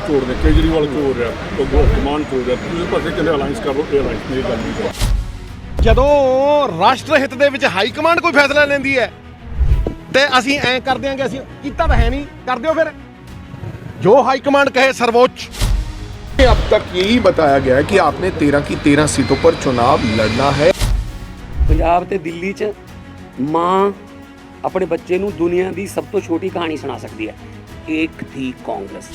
Sector ਤੋੜ ਰਿਹਾ ਕੇਜਰੀਵਾਲ ਤੋੜ ਰਿਹਾ ਉਹ ਕਮਾਨ ਤੋੜ ਰਿਹਾ ਤੁਸੀਂ ਪਾਸੇ ਕਹਿੰਦੇ ਅਲਾਈਅੰਸ ਕਰ ਲਓ ਇਹ ਅਲਾਈਅੰਸ ਨਹੀਂ ਗੱਲ ਜਦੋਂ ਰਾਸ਼ਟਰ ਹਿੱਤ ਦੇ ਵਿੱਚ ਹਾਈ ਕਮਾਂਡ ਕੋਈ ਫੈਸਲਾ ਲੈਂਦੀ ਹੈ ਤੇ ਅਸੀਂ ਐ ਕਰ ਦਿਆਂਗੇ ਅਸੀਂ ਕੀਤਾ ਤਾਂ ਹੈ ਨਹੀਂ ਕਰ ਦਿਓ ਫਿਰ। ਜੋ ਹਾਈ ਕਮਾਂਡ ਕਹੇ ਸਰਵੋੱਚ। अब तक यही बताया गया है कि आपने 13 की 13 सीटों पर चुनाव लड़ना है ਪੰਜਾਬ ਤੇ ਦਿੱਲੀ 'ਚ ਮਾਂ ਆਪਣੇ ਬੱਚੇ ਨੂੰ ਦੁਨੀਆ ਦੀ ਸਭ ਤੋਂ ਛੋਟੀ ਕਹਾਣੀ ਸੁਣਾ ਸਕਦੀ ਹੈ। ਇੱਕ ਥੀ ਕਾਂਗਰਸ।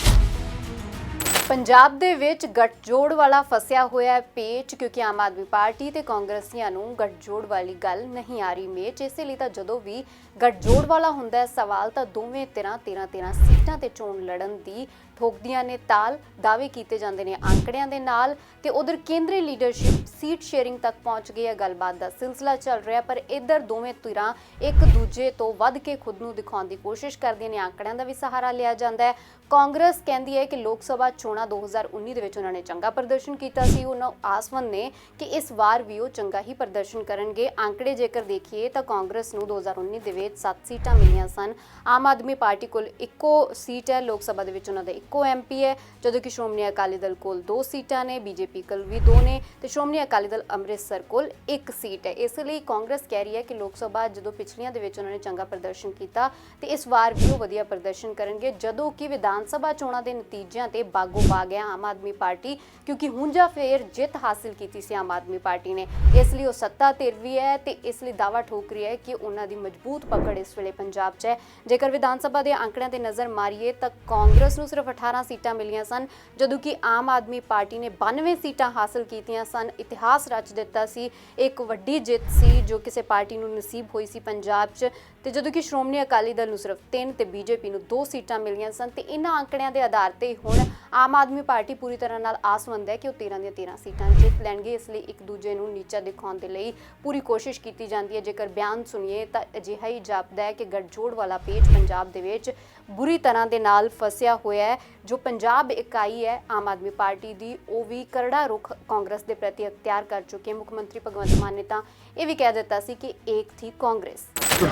ਪੰਜਾਬ ਦੇ ਵਿੱਚ ਗੱਠਜੋੜ ਵਾਲਾ ਫਸਿਆ ਹੋਇਆ ਪੇਚ ਕਿਉਂਕਿ ਆਮ ਆਦਮੀ ਪਾਰਟੀ ਤੇ ਕਾਂਗਰਸੀਆਂ ਨੂੰ ਗੱਠਜੋੜ ਵਾਲੀ ਗੱਲ ਨਹੀਂ ਆ ਰਹੀ ਮੇਚ। ਇਸੇ ਲਈ ਤਾਂ ਜਦੋਂ ਵੀ ਗੱਠਜੋੜ ਵਾਲਾ ਹੁੰਦਾ ਹੈ, ਸਵਾਲ ਤਾਂ ਦੋਵੇਂ ਧਿਰਾਂ 13 13 ਸੀਟਾਂ ਤੇ ਚੋਣ ਲੜਨ ਦੀ ਠੋਕਦੀਆਂ ਨੇ ਤਾਲ, ਦਾਅਵੇ ਕੀਤੇ ਜਾਂਦੇ ਨੇ ਅੰਕੜਿਆਂ ਦੇ ਨਾਲ ਤੇ ਉਧਰ ਕੇਂਦਰੀ ਲੀਡਰਸ਼ਿਪ ਸੀਟ ਸ਼ੇਅਰਿੰਗ ਤੱਕ ਪਹੁੰਚ ਗਈ ਹੈ। ਗੱਲਬਾਤ ਦਾ ਸਿਲਸਿਲਾ ਚੱਲ ਰਿਹਾ ਪਰ ਇੱਧਰ ਦੋਵੇਂ ਧਿਰਾਂ ਇੱਕ ਦੂਜੇ ਤੋਂ ਵੱਧ ਕੇ ਖੁਦ ਨੂੰ ਦਿਖਾਉਣ ਦੀ ਕੋਸ਼ਿਸ਼ ਕਰਦੀਆਂ ਨੇ। ਅੰਕੜਿਆਂ ਦਾ ਵੀ ਸਹਾਰਾ ਲਿਆ ਜਾਂਦਾ ਹੈ। ਕਾਂਗਰਸ ਕਹਿੰਦੀ ਹੈ ਕਿ ਲੋਕ ਸਭਾ ਚੋਣ 2019 ਦੇ ਵਿੱਚ ਉਹਨਾਂ ਨੇ ਚੰਗਾ ਪ੍ਰਦਰਸ਼ਨ ਕੀਤਾ ਸੀ। ਉਹਨਾਂ ਆਸਵਨ ਨੇ ਕਿ ਇਸ ਵਾਰ ਵੀ ਉਹ ਚੰਗਾ ਹੀ ਪ੍ਰਦਰਸ਼ਨ ਕਰਨਗੇ। ਅੰਕੜੇ ਜੇਕਰ ਦੇਖੀਏ ਤਾਂ ਕਾਂਗਰਸ ਨੂੰ 2019 ਦੇ ਵਿੱਚ 7 ਸੀਟਾਂ ਮਿਲੀਆਂ ਸਨ। ਆਮ ਆਦਮੀ ਪਾਰਟੀ ਕੋਲ ਇੱਕੋ ਸੀਟ ਹੈ। ਲੋਕ ਸਭਾ ਦੇ ਵਿੱਚ ਉਹਨਾਂ ਦਾ ਇੱਕੋ ਐਮਪੀ ਹੈ। ਜਦੋਂ ਕਿ ਸ਼੍ਰੋਮਣੀ ਅਕਾਲੀ ਦਲ ਕੋਲ ਦੋ ਸੀਟਾਂ ਨੇ ਬੀਜੇਪੀ ਕੋਲ ਵੀ ਦੋ ਨੇ ਤੇ ਸ਼੍ਰੋਮਣੀ ਅਕਾਲੀ ਦਲ ਅੰਮ੍ਰਿਤਸਰ ਕੋਲ ਇੱਕ ਸੀਟ ਹੈ। ਇਸ ਲਈ ਕਾਂਗਰਸ ਕਹਿ ਰਹੀ ਹੈ ਕਿ ਲੋਕ ਸਭਾ ਜਦੋਂ ਪਿਛਲੀਆਂ ਦੇ ਵਿੱਚ ਉਹਨਾਂ ਨੇ ਚੰਗਾ ਪ੍ਰਦਰਸ਼ਨ ਕੀਤਾ ਤੇ ਇਸ ਵਾਰ ਵੀ ਉਹ ਵਧੀਆ ਪ੍ਰਦਰਸ਼ਨ ਕਰਨਗੇ। ਜਦੋਂ ਕਿ ਵਿਧਾਨ ਸਭਾ ਚੋਣਾਂ ਦੇ ਨਤੀਜਿਆਂ ਤੇ ਬਾਗੋ ਬਾਗ ਹੈ ਆਮ ਆਦਮੀ ਪਾਰਟੀ, ਕਿਉਂਕਿ ਹੁਣ ਜਾਂ ਫੇਰ ਜਿੱਤ ਹਾਸਿਲ ਕੀਤੀ ਸੀ ਆਮ ਆਦਮੀ ਪਾਰਟੀ ਨੇ। ਇਸ ਲਈ ਉਹ ਸੱਤਾ ਧਿਰ ਹੈ ਤੇ ਇਸ ਲਈ ਦਾਵਾ ਠੋਕ ਰਹੀ ਹੈ ਕਿ ਉਹਨਾਂ ਦੀ ਮਜ਼ਬੂਤ ਪਕੜ ਇਸ ਵੇਲੇ ਪੰਜਾਬ 'ਚ ਹੈ। ਜੇਕਰ ਵਿਧਾਨ ਸਭਾ ਦੇ ਅੰਕੜਿਆਂ ਤੇ ਨਜ਼ਰ ਮਾਰੀਏ ਤਾਂ ਕਾਂਗਰਸ ਨੂੰ ਸਿਰਫ 18 ਸੀਟਾਂ ਮਿਲੀਆਂ ਸਨ, ਜਦੋਂ ਕਿ ਆਮ ਆਦਮੀ ਪਾਰਟੀ ਨੇ 92 ਸੀਟਾਂ ਹਾਸਲ ਕੀਤੀਆਂ ਸਨ। ਇਤਿਹਾਸ ਰਚ ਦਿੱਤਾ ਸੀ, ਇੱਕ ਵੱਡੀ ਜਿੱਤ ਸੀ ਜੋ ਕਿਸੇ ਪਾਰਟੀ ਨੂੰ ਨਸੀਬ ਹੋਈ ਸੀ ਪੰਜਾਬ 'ਚ ਤੇ ਜਦੋਂ ਕਿ ਸ਼੍ਰੋਮਣੀ ਅਕਾਲੀ ਦਲ ਨੂੰ ਸਿਰਫ 3 ਤੇ ਬੀਜੇਪੀ ਨੂੰ 2 ਸੀਟਾਂ ਮਿਲੀਆਂ ਸਨ ਤੇ ਇਹਨਾਂ ਅੰਕੜਿਆਂ ਦੇ ਆਧਾਰ ਤੇ ਹੁਣ ਆਮ ਆਦਮੀ ਪਾਰਟੀ ਪੂਰੀ ਤਰ੍ਹਾਂ ਨਾਲ ਆਸਵੰਦ ਹੈ ਕਿ ਉਹ 13 ਦੀਆਂ 13 ਸੀਟਾਂ ਜਿੱਤ ਲੈਣਗੇ, ਇਸ ਲਈ ਇੱਕ ਦੂਜੇ ਨੂੰ ਨੀਚਾ ਦਿਖਾਉਣ ਦੇ ਲਈ ਪੂਰੀ ਕੋਸ਼ਿਸ਼ ਕੀਤੀ ਜਾਂਦੀ ਹੈ। ਜੇਕਰ ਬਿਆਨ ਸੁਣੀਏ ਤਾਂ ਅਜਿਹਾ ਹੀ ਜਾਪਦਾ ਹੈ ਕਿ ਗੱਠਜੋੜ ਵਾਲਾ ਪੇਜ ਪੰਜਾਬ ਦੇ ਵਿੱਚ ਬੁਰੀ ਤਰ੍ਹਾਂ ਦੇ ਨਾਲ ਫਸਿਆ ਹੋਇਆ ਹੈ ਜੋ ਪੰਜਾਬ ਇਕਾਈ ਹੈ ਆਮ ਆਦਮੀ ਪਾਰਟੀ ਦੀ ਉਹ ਵੀ ਕਰੜਾ ਰੁਖ ਕਾਂਗਰਸ ਦੇ ਪ੍ਰਤੀ ਅਖਤਿਆਰ ਕਰ ਚੁੱਕੀ ਮੁੱਖ ਮੰਤਰੀ ਭਗਵੰਤ ਮਾਨ ਨੇ ਤਾਂ ਇਹ ਵੀ ਕਹਿ ਦਿੱਤਾ ਸੀ ਕਿ ਏਕ ਥੀ ਕਾਂਗਰਸ।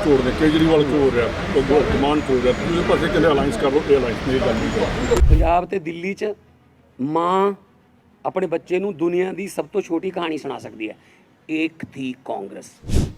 ਤੋੜ ਨੇ ਕੇਜਰੀਵਾਲ ਤੋੜ ਰਿਹਾ ਭਗਵੰਤ ਮਾਨ ਤੋੜ ਰਿਹਾ। ਦੂਜੇ ਪਾਸੇ ਕਹਿੰਦੇ ਅਲਾਈਅੰਸ ਕਰ ਲਓ ਇਹ ਅਲਾਈਅੰਸ ਨਹੀਂ ਕਰਨੀ ਚਾਹੀਦੀ ਪੰਜਾਬ ਤੇ ਦਿੱਲੀ 'ਚ ਮਾਂ ਆਪਣੇ ਬੱਚੇ ਨੂੰ ਦੁਨੀਆ ਦੀ ਸਭ ਤੋਂ ਛੋਟੀ ਕਹਾਣੀ ਸੁਣਾ ਸਕਦੀ ਹੈ। ਇੱਕ ਥੀ ਕਾਂਗਰਸ।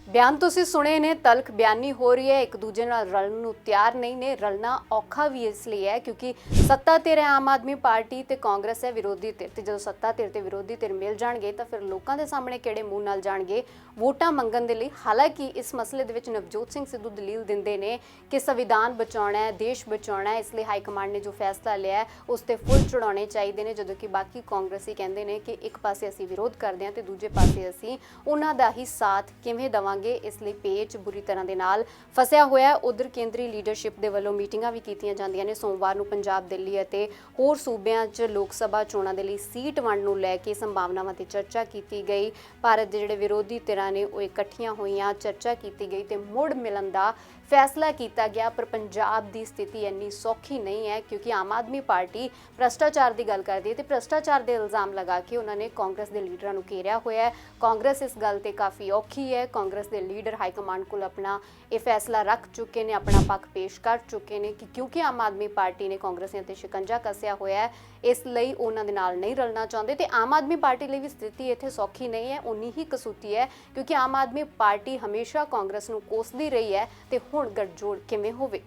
ਬਿਆਨ ਤੁਸੀਂ ਸੁਣੇ ਨੇ, ਤਲਖ ਬਿਆਨੀ ਹੋ ਰਹੀ ਹੈ, ਇੱਕ ਦੂਜੇ ਨਾਲ ਰਲਣ ਨੂੰ ਤਿਆਰ ਨਹੀਂ ਨੇ, ਰਲਣਾ ਔਖਾ ਵੀ ਇਸ ਲਈ ਹੈ ਕਿਉਂਕਿ ਸੱਤਾ ਧਿਰ ਹੈ ਆਮ ਆਦਮੀ ਪਾਰਟੀ ਤੇ ਕਾਂਗਰਸ ਹੈ ਵਿਰੋਧੀ ਧਿਰ ਤੇ ਜਦੋਂ ਸੱਤਾ ਧਿਰ ਤੇ ਵਿਰੋਧੀ ਧਿਰ ਮਿਲ ਜਾਣਗੇ ਤਾਂ ਫਿਰ ਲੋਕਾਂ ਦੇ ਸਾਹਮਣੇ ਕਿਹੜੇ ਮੂੰਹ ਨਾਲ ਜਾਣਗੇ? ਵੋਟਾਂ ਮੰਗਣ ਦੇ ਲਈ ਹਾਲਾਂਕਿ ਇਸ ਮਸਲੇ ਦੇ ਵਿੱਚ ਨਵਜੋਤ ਸਿੰਘ ਸਿੱਧੂ ਦਲੀਲ ਦਿੰਦੇ ਨੇ ਕਿ ਸੰਵਿਧਾਨ ਬਚਾਉਣਾ ਹੈ, ਦੇਸ਼ ਬਚਾਉਣਾ ਹੈ, ਇਸ ਲਈ ਹਾਈ ਕਮਾਂਡ ਨੇ ਜੋ ਫੈਸਲਾ ਲਿਆ ਹੈ, ਉਸ ਤੇ ਫੁੱਲ ਚੜਾਉਣੇ ਚਾਹੀਦੇ ਨੇ, ਜਦੋਂ ਕਿ ਬਾਕੀ ਕਾਂਗਰਸੀ ਕਹਿੰਦੇ ਨੇ ਕਿ ਇੱਕ ਪਾਸੇ ਅਸੀਂ ਵਿਰੋਧ ਕਰਦੇ ਹਾਂ ਤੇ ਦੂਜੇ ਪਾਸੇ ਅਸੀਂ ਉਹਨਾਂ ਦਾ ਹੀ ਸਾਥ ਕਿਵੇਂ ਦਵਾਂਗੇ? ਇਸ ਲਈ ਪੇਚ ਬੁਰੀ ਤਰ੍ਹਾਂ ਦੇ ਨਾਲ ਫਸਿਆ ਹੋਇਆ ਹੈ। ਉਧਰ ਕੇਂਦਰੀ ਲੀਡਰਸ਼ਿਪ ਦੇ ਵੱਲੋਂ ਮੀਟਿੰਗਾਂ ਵੀ ਕੀਤੀਆਂ ਜਾਂਦੀਆਂ ਨੇ। ਸੋਮਵਾਰ ਨੂੰ ਪੰਜਾਬ, ਦਿੱਲੀ ਅਤੇ ਹੋਰ ਸੂਬਿਆਂ 'ਚ ਲੋਕ ਸਭਾ ਚੋਣਾਂ ਦੇ ਲਈ ਸੀਟ ਵੰਡ ਨੂੰ ਲੈ ਕੇ ਸੰਭਾਵਨਾਵਾਂ ਤੇ ਚਰਚਾ ਕੀਤੀ ਗਈ। ਭਾਰਤ ਦੇ ਜਿਹੜੇ ਵਿਰੋਧੀ ਧਿਰਾਂ ਨੇ, ਉਹ ਇਕੱਠੀਆਂ ਹੋਈਆਂ। ਚਰਚਾ ਕੀਤੀ ਗਈ ਤੇ ਮੁੜ ਮਿਲਣ ਦਾ ਫੈਸਲਾ ਕੀਤਾ ਗਿਆ। ਪਰ ਪੰਜਾਬ ਦੀ ਸਥਿਤੀ ਇੰਨੀ ਸੌਖੀ ਨਹੀਂ ਹੈ ਕਿਉਂਕਿ ਆਮ ਆਦਮੀ ਪਾਰਟੀ ਭ੍ਰਸ਼ਟਾਚਾਰ ਦੀ ਗੱਲ ਕਰਦੀ ਹੈ ਤੇ ਭ੍ਰਸ਼ਟਾਚਾਰ ਦੇ ਇਲਜ਼ਾਮ ਲਗਾ ਕੇ ਉਹਨਾਂ ਨੇ ਕਾਂਗਰਸ ਦੇ ਲੀਡਰਾਂ ਨੂੰ ਘੇਰਿਆ ਹੋਇਆ ਹੈ। ਕਾਂਗਰਸ ਇਸ ਗੱਲ ਤੇ ਕਾਫੀ ਔਖੀ ਹੈ। ਕਾਂਗਰਸ ਕਾਂਗਰਸ ਦੇ ਲੀਡਰ ਹਾਈ ਕਮਾਂਡ ਕੋਲ ਆਪਣਾ ਇਹ ਫੈਸਲਾ ਰੱਖ ਚੁੱਕੇ ਨੇ, ਆਪਣਾ ਪੱਖ ਪੇਸ਼ ਕਰ ਚੁੱਕੇ ਨੇ ਕਿ ਕਿਉਂਕਿ ਆਮ ਆਦਮੀ ਪਾਰਟੀ ਨੇ ਕਾਂਗਰਸੀਆਂ ਤੇ ਸ਼ਿਕੰਜਾ ਕੱਸਿਆ ਹੋਇਆ ਹੈ, ਇਸ ਲਈ ਉਹਨਾਂ ਦੇ ਨਾਲ ਨਹੀਂ ਰਲਣਾ ਚਾਹੁੰਦੇ ਤੇ ਆਮ ਆਦਮੀ ਪਾਰਟੀ ਲਈ ਵੀ ਸਥਿਤੀ ਇੱਥੇ ਸੌਖੀ ਨਹੀਂ ਹੈ ਉਨੀ ਹੀ ਕਸੂਤੀ ਹੈ ਕਿਉਂਕਿ ਆਮ ਆਦਮੀ ਪਾਰਟੀ ਹਮੇਸ਼ਾ ਕਾਂਗਰਸ ਨੂੰ ਕੋਸਦੀ ਰਹੀ ਹੈ ਤੇ ਹੁਣ ਗੱਠਜੋੜ ਕਿਵੇਂ ਹੋਵੇ?